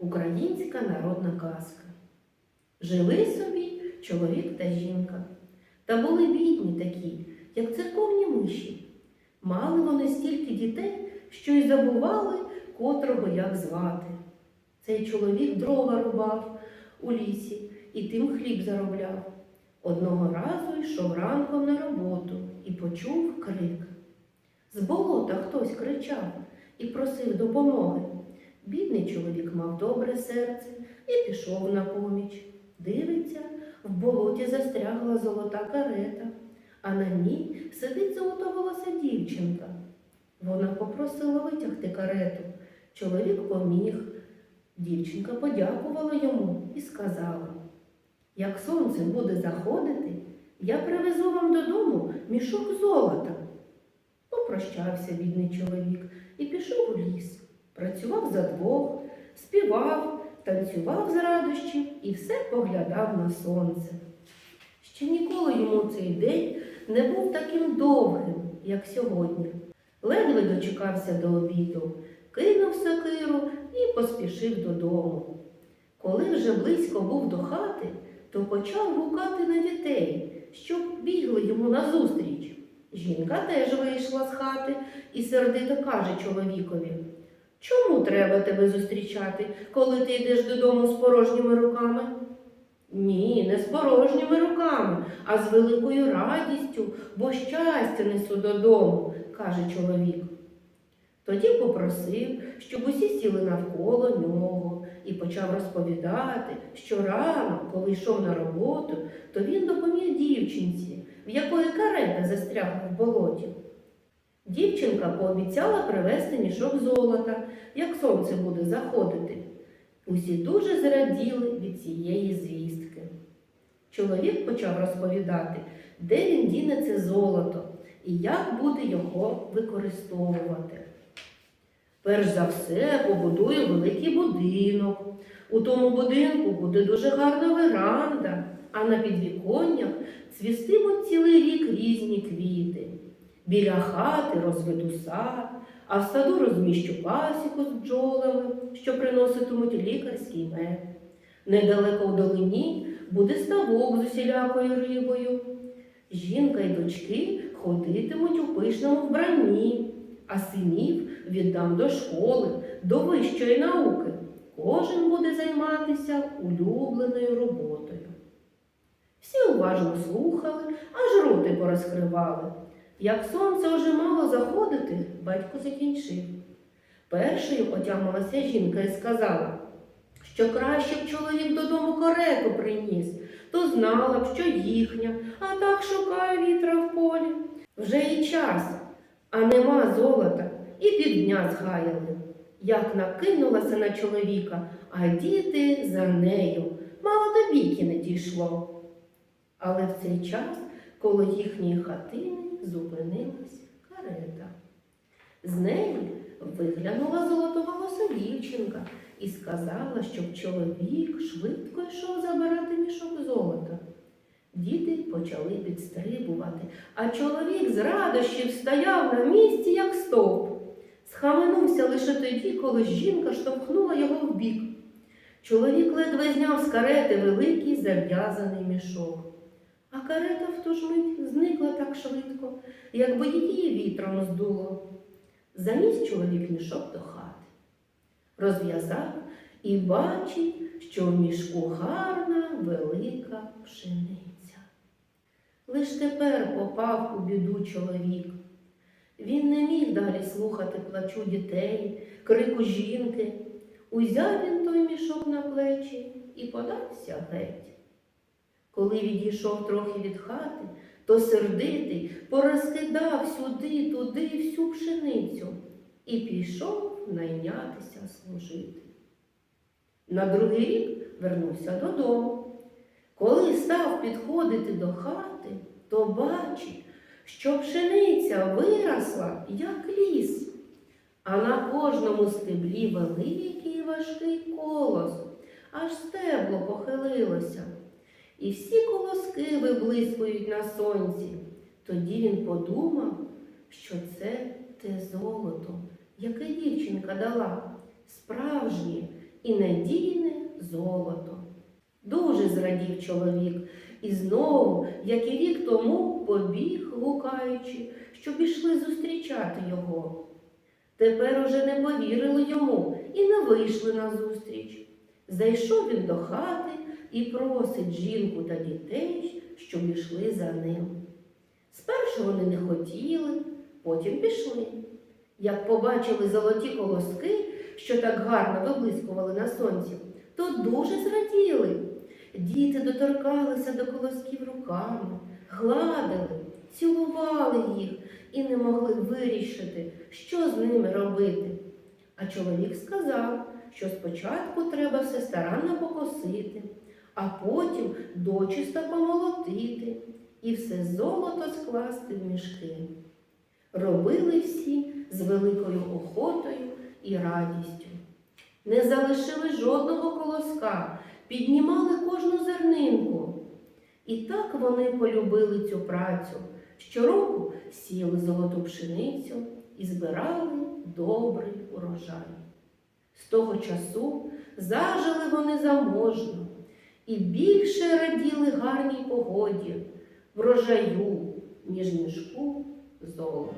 Українська народна казка. Жили собі чоловік та жінка. Та були бідні такі, як церковні миші. Мали вони стільки дітей, що й забували, котрого як звати. Цей чоловік дрова рубав у лісі і тим хліб заробляв. Одного разу йшов ранком на роботу і почув крик. З болота хтось кричав і просив допомоги. Бідний чоловік мав добре серце і пішов на поміч. Дивиться, в болоті застрягла золота карета, а на ній сидить золотоволоса дівчинка. Вона попросила витягти карету. Чоловік поміг. Дівчинка подякувала йому і сказала, як сонце буде заходити, я привезу вам додому мішок золота. Попрощався бідний чоловік і пішов у ліс. Працював за двох, співав, танцював з радощів і все поглядав на сонце. Ще ніколи йому цей день не був таким довгим, як сьогодні. Ледве дочекався до обіду, кинув сокиру і поспішив додому. Коли вже близько був до хати, то почав гукати на дітей, щоб бігли йому назустріч. Жінка теж вийшла з хати і сердито каже чоловікові. Чому треба тебе зустрічати, коли ти йдеш додому з порожніми руками? Ні, не з порожніми руками, а з великою радістю, бо щастя несу додому, каже чоловік. Тоді попросив, щоб усі сіли навколо нього і почав розповідати, що рано, коли йшов на роботу, то він допоміг дівчинці, в якої карета застрягла в болоті. Дівчинка пообіцяла привезти мішок золота, як сонце буде заходити. Усі дуже зраділи від цієї звістки. Чоловік почав розповідати, де він діне це золото і як буде його використовувати. Перш за все побудує великий будинок. У тому будинку буде дуже гарна веранда, а на підвіконнях цвістимуть цілий рік різні. Біля хати розведу сад, а в саду розміщу пасіку з бджолами, що приноситимуть лікарський мед. Недалеко в долині буде ставок з усілякою рибою. Жінка й дочки ходитимуть у пишному вбранні, а синів віддам до школи, до вищої науки. Кожен буде займатися улюбленою роботою. Всі уважно слухали, аж роти порозкривали. Як сонце вже мало заходити, батько закінчив. Першою отямилася жінка і сказала, що краще б чоловік додому карету приніс, то знала б, що їхня, а так шукає вітра в полі. Вже і час, а нема золота, і півдня згаяли. Як накинулася на чоловіка, а діти за нею, мало до бійки не дійшло. Але в цей час коло їхньої хатини зупинилась карета. З неї виглянула золотоволоса дівчинка і сказала, щоб чоловік швидко йшов забирати мішок золота. Діти почали підстрибувати, а чоловік з радощів стояв на місці, як стовп. Схаменувся лише тоді, коли жінка штовхнула його в бік. Чоловік ледве зняв з карети великий зав'язаний мішок. А карета в ту ж мить зникла так швидко, якби її вітром здуло. Заніс чоловік мішок до хати. Розв'язав і бачить, що в мішку гарна велика пшениця. Лиш тепер попав у біду чоловік. Він не міг далі слухати плачу дітей, крику жінки. Узяв він той мішок на плечі і подався геть. Коли відійшов трохи від хати, то сердитий порозкидав сюди, туди всю пшеницю і пішов найнятися служити. На другий рік вернувся додому. Коли став підходити до хати, то бачить, що пшениця виросла, як ліс, а на кожному стеблі великий важкий колос, аж стебло похилилося. І всі колоски виблискують на сонці. Тоді він подумав, що це те золото, яке дівчинка дала, справжнє і надійне золото. Дуже зрадів чоловік і знову, як і рік тому, побіг, гукаючи, щоб ішли зустрічати його. Тепер уже не повірили йому і не вийшли на зустріч. Зайшов він до хати і просить жінку та дітей, щоб ішли за ним. Спершу вони не хотіли, потім пішли. Як побачили золоті колоски, що так гарно виблискували на сонці, то дуже зраділи. Діти доторкалися до колосків руками, гладили, цілували їх і не могли вирішити, що з ними робити. А чоловік сказав, що спочатку треба все старанно покосити, а потім дочиста помолотити і все золото скласти в мішки. Робили всі з великою охотою і радістю. Не залишили жодного колоска, піднімали кожну зернинку. І так вони полюбили цю працю. Щороку сіяли золоту пшеницю і збирали добрий урожай. З того часу зажили вони заможно і більше раділи гарній погоді, врожаю, ніж мішку золота.